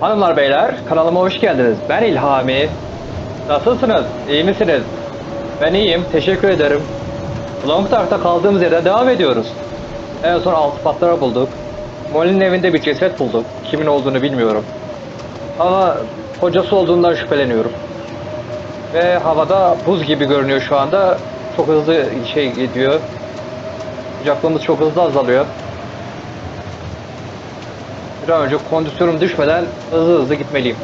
Hanımlar beyler kanalıma hoş geldiniz. Ben İlhami. Nasılsınız? İyi misiniz? Ben iyiyim. Teşekkür ederim. Long Dark'ta kaldığımız yerden devam ediyoruz. En son altı patlara bulduk. Molly'nin evinde bir ceset bulduk. Kimin olduğunu bilmiyorum. Ama kocası olduğundan şüpheleniyorum. Ve havada buz gibi görünüyor şu anda. Çok hızlı şey gidiyor. Sıcaklığımız çok hızlı azalıyor. Bir önce kondisyonum düşmeden hızlı hızlı gitmeliyim.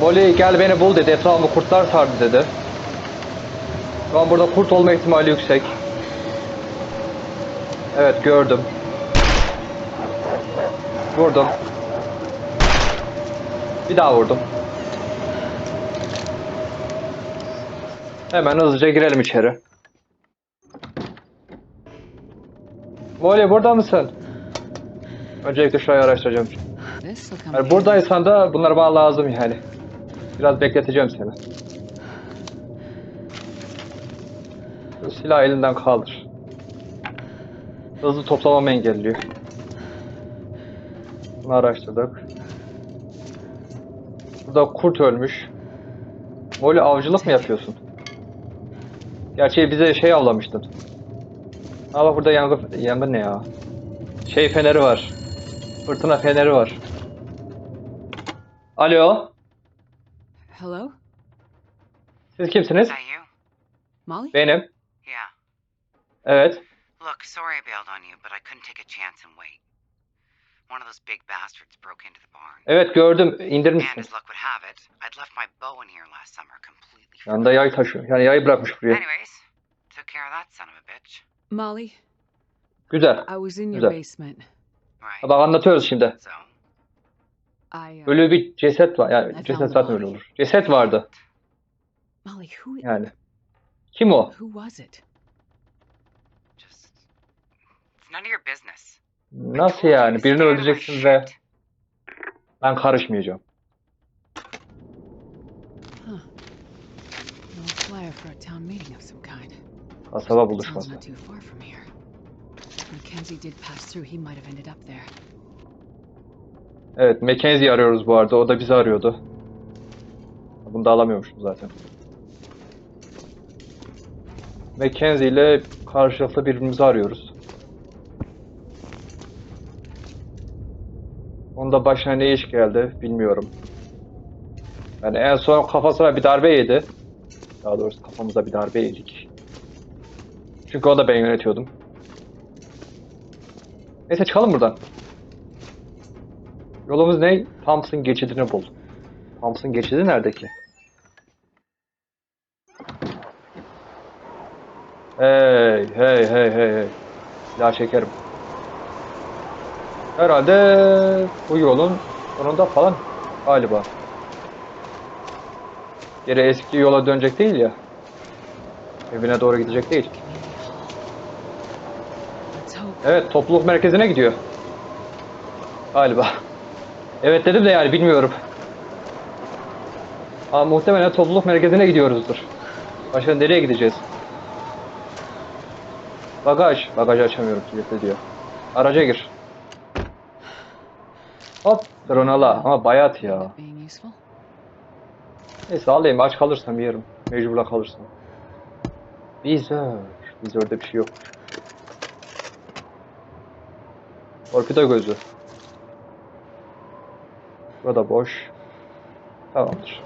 Molly gel beni bul dedi. Etrafımı kurtlar sardı dedi. Şu an burada kurt olma ihtimali yüksek. Evet gördüm. Vurdum. Bir daha vurdum. Hemen hızlıca girelim içeri. Molly burada mısın? Öncelikle şurayı araştıracağım. Yani buradaysan da bunlar bana lazım yani. Biraz bekleteceğim seni. Silah elinden kaldır. Hızlı toplamamı engelliyor. Bunu araştırdık. Burada kurt ölmüş. Molly avcılık mı yapıyorsun? Gerçi bize şey avlamıştın. Bak burada yangın, yangın ne ya? Şey feneri var. Fırtına feneri var. Alo, Hello? siz kimsiniz? Is that you? Molly? Benim. Yeah. Evet. Look, sorry I bailed on you, but I couldn't take a chance and wait. One of those big bastards broke into the barn. Evet gördüm. And İndirmişsin. as luck would have it, I'd left my bow in here last summer completely. Yanında yay taşıyor. Yani yay bırakmış buraya. Anyways, took care of that son of a bitch. Molly, Güzel. I was in your Güzel. basement. Bak anlatıyoruz şimdi. Uh, Ölü bir ceset var. Yani ceset zaten öyle olur. Ceset vardı. Yani. Kim o? Nasıl yani? Birini öldüreceksin ve ben karışmayacağım. Kasaba buluşması. Mackenzie did pass through. He might have ended up there. Evet, Mackenzie'yi arıyoruz bu arada. O da bizi arıyordu. Bunu da alamıyormuşum zaten. Mackenzie ile karşılıklı birbirimizi arıyoruz. Onda başına ne iş geldi bilmiyorum. Yani en son kafasına bir darbe yedi. Daha doğrusu kafamıza bir darbe yedik. Çünkü o da ben yönetiyordum. Neyse çıkalım buradan. Yolumuz ne? Thompson geçidini bul. Thompson geçidi nerede ki? Hey, hey, hey, hey, hey. Silah çekerim. Herhalde bu yolun sonunda falan galiba. Geri eski yola dönecek değil ya. Evine doğru gidecek değil. Evet, topluluk merkezine gidiyor. Galiba. Evet dedim de yani bilmiyorum. Ama muhtemelen topluluk merkezine gidiyoruzdur. Başka nereye gideceğiz? Bagaj. Bagajı açamıyorum kilitli diyor. Araca gir. Hop. Dronala. Ama bayat ya. Neyse alayım. Aç kalırsam yerim. Mecburla kalırsam. Vizör. Vizörde bir şey yok. Torpido gözü. Burada boş. Tamamdır.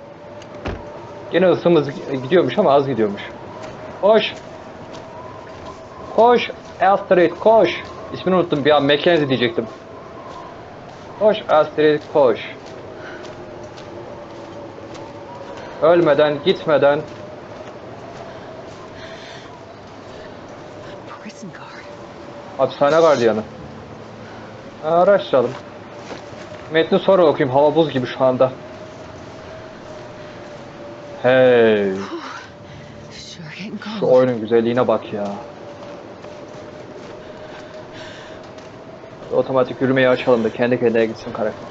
Gene ısımız gidiyormuş ama az gidiyormuş. Koş. Koş. Astrid koş. İsmini unuttum bir an Mackenzie diyecektim. Koş Astrid koş. Ölmeden, gitmeden hapishane gardiyanı. Araştıralım. Metni sonra okuyayım. Hava buz gibi şu anda. Hey. Şu oyunun güzelliğine bak ya. Otomatik yürümeyi açalım da kendi kendine gitsin karakter.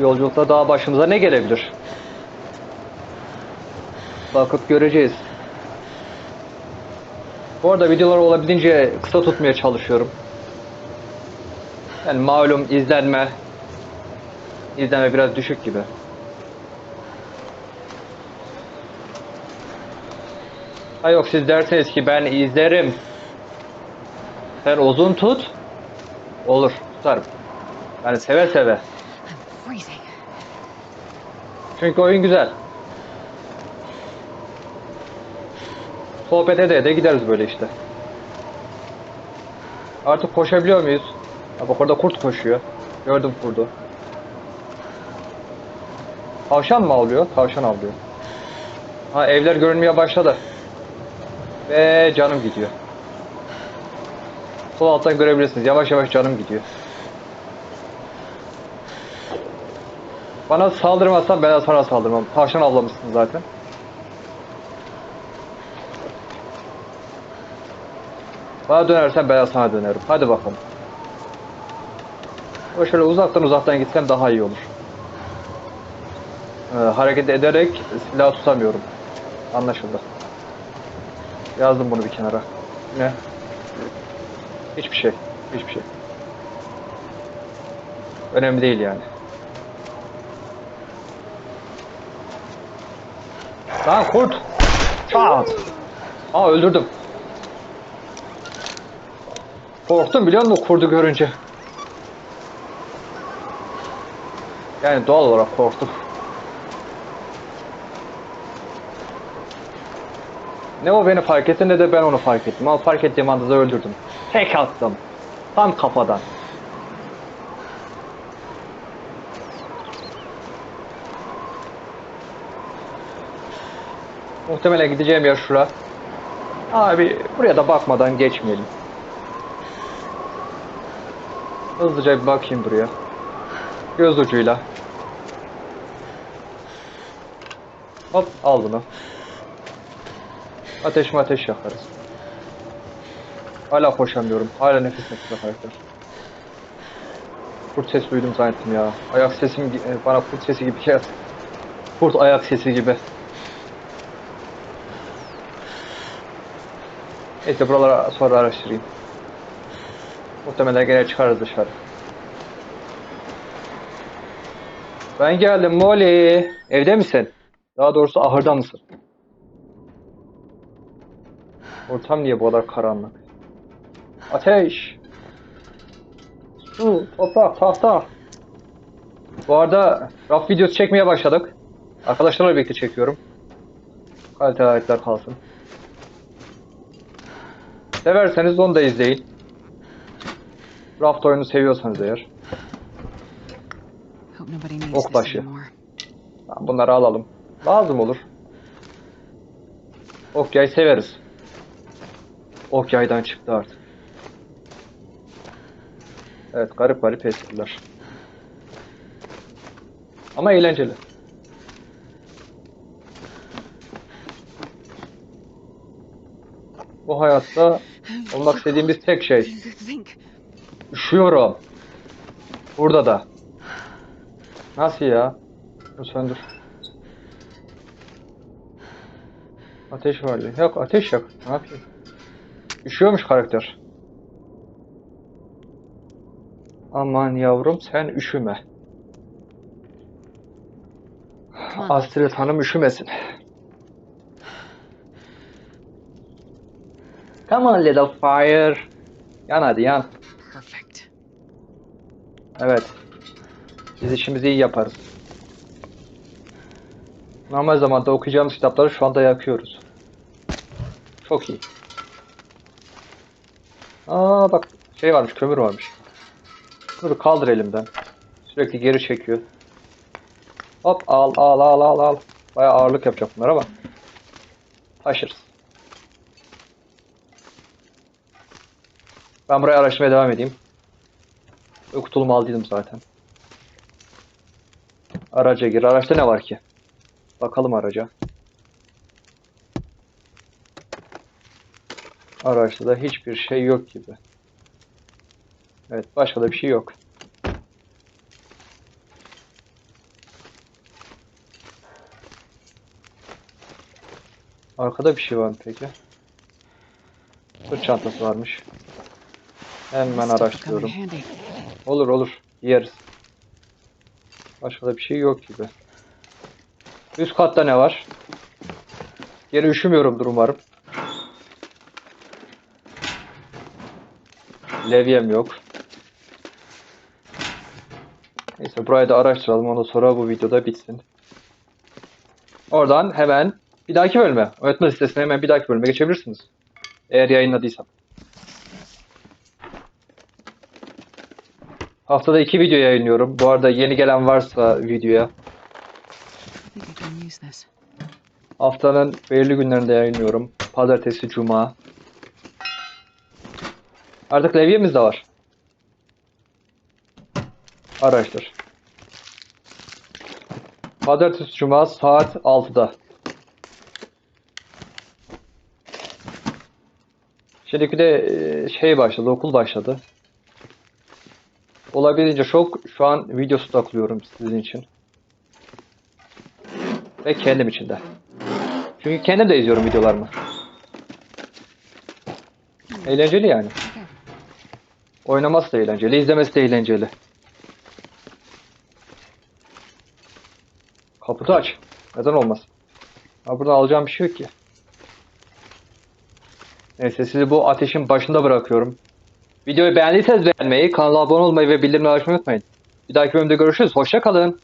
Yolculukta daha başımıza ne gelebilir? Bakıp göreceğiz. Bu arada videoları olabildiğince kısa tutmaya çalışıyorum. Yani malum izlenme izlenme biraz düşük gibi. Ha yok siz derseniz ki ben izlerim. Sen uzun tut. Olur tutarım. Yani seve seve. Çünkü oyun güzel. Sohbet ede ede gideriz böyle işte. Artık koşabiliyor muyuz? Ha bak orada kurt koşuyor. Gördüm kurdu. Tavşan mı avlıyor? Tavşan avlıyor. Ha evler görünmeye başladı. Ve canım gidiyor. Sol alttan görebilirsiniz. Yavaş yavaş canım gidiyor. Bana saldırmazsan ben de sana saldırmam. Tavşan avlamışsın zaten. Bana dönersen ben sana dönerim. Hadi bakalım. Ama şöyle uzaktan uzaktan gitsem daha iyi olur. Ee, hareket ederek silah tutamıyorum. Anlaşıldı. Yazdım bunu bir kenara. Ne? Hiçbir şey. Hiçbir şey. Önemli değil yani. Lan kurt. Çat. Aa öldürdüm. Korktum biliyor musun kurdu görünce? Yani doğal olarak korktum. Ne o beni fark etti ne de ben onu fark ettim. Ama fark ettiğim anda da öldürdüm. Tek attım. Tam kafadan. Muhtemelen gideceğim yer şura. Abi buraya da bakmadan geçmeyelim. Hızlıca bir bakayım buraya. Göz ucuyla. Hop al bunu. Ateş mi ateş yakarız. Hala koşamıyorum. Hala nefes nefese kaybeder. Kurt ses duydum zannettim ya. Ayak sesim e, bana kurt sesi gibi geldi. Kurt ayak sesi gibi. Neyse buraları sonra araştırayım. Muhtemelen gene çıkarız dışarı. Ben geldim Molly. Evde misin? Daha doğrusu ahırda mısın? Ortam niye bu kadar karanlık? Ateş! Su, toprak, tahta. Bu arada raf videosu çekmeye başladık. Arkadaşlarla birlikte çekiyorum. Kaliteli aletler kalsın. Severseniz onu da izleyin. Raft oyunu seviyorsanız eğer. Ok. Tamam, Bunları alalım. Lazım olur. Ok yay severiz. Ok yaydan çıktı artık. Evet garip garip espriler. Ama eğlenceli. Bu hayatta olmak istediğimiz tek şey. Üşüyorum. Burada da. Nasıl ya? Dur söndür. Ateş vardı. Yok ateş yok. Ne yapayım? Üşüyormuş karakter. Aman yavrum sen üşüme. Astrid Hanım üşümesin. Come on little fire. Yan hadi yan. Evet. Biz işimizi iyi yaparız. Normal zamanda okuyacağımız kitapları şu anda yakıyoruz. Çok iyi. Aa bak şey varmış, kömür varmış. Dur kaldır elimden. Sürekli geri çekiyor. Hop al al al al al. Bayağı ağırlık yapacak bunlar ama. Taşırız. Ben buraya araştırmaya devam edeyim. Yok tulumu aldıydım zaten. Araca gir. Araçta ne var ki? Bakalım araca. Araçta da hiçbir şey yok gibi. Evet başka da bir şey yok. Arkada bir şey var mı peki? Sırt çantası varmış. Hemen araştırıyorum. Olur olur. Yeriz. Başka da bir şey yok gibi. Üst katta ne var? Geri üşümüyorumdur umarım. Levyem yok. Neyse burayı da araştıralım. Ondan sonra bu videoda bitsin. Oradan hemen bir dahaki bölüme. Öğretmen listesine hemen bir dahaki bölüme geçebilirsiniz. Eğer yayınladıysam. Haftada iki video yayınlıyorum. Bu arada yeni gelen varsa videoya. Haftanın belirli günlerinde yayınlıyorum. Pazartesi, Cuma. Artık levyemiz de var. Araştır. Pazartesi, Cuma saat 6'da. Şimdiki de e, şey başladı, okul başladı. Olabildiğince çok şu an videosu takılıyorum sizin için. Ve kendim için de. Çünkü kendim de izliyorum videolarımı. Eğlenceli yani. Oynaması da eğlenceli, izlemesi de eğlenceli. Kaputu aç. Neden olmaz? Ha burada alacağım bir şey yok ki. Neyse sizi bu ateşin başında bırakıyorum. Videoyu beğendiyseniz beğenmeyi, kanala abone olmayı ve bildirimleri açmayı unutmayın. Bir dahaki bölümde görüşürüz. Hoşça kalın.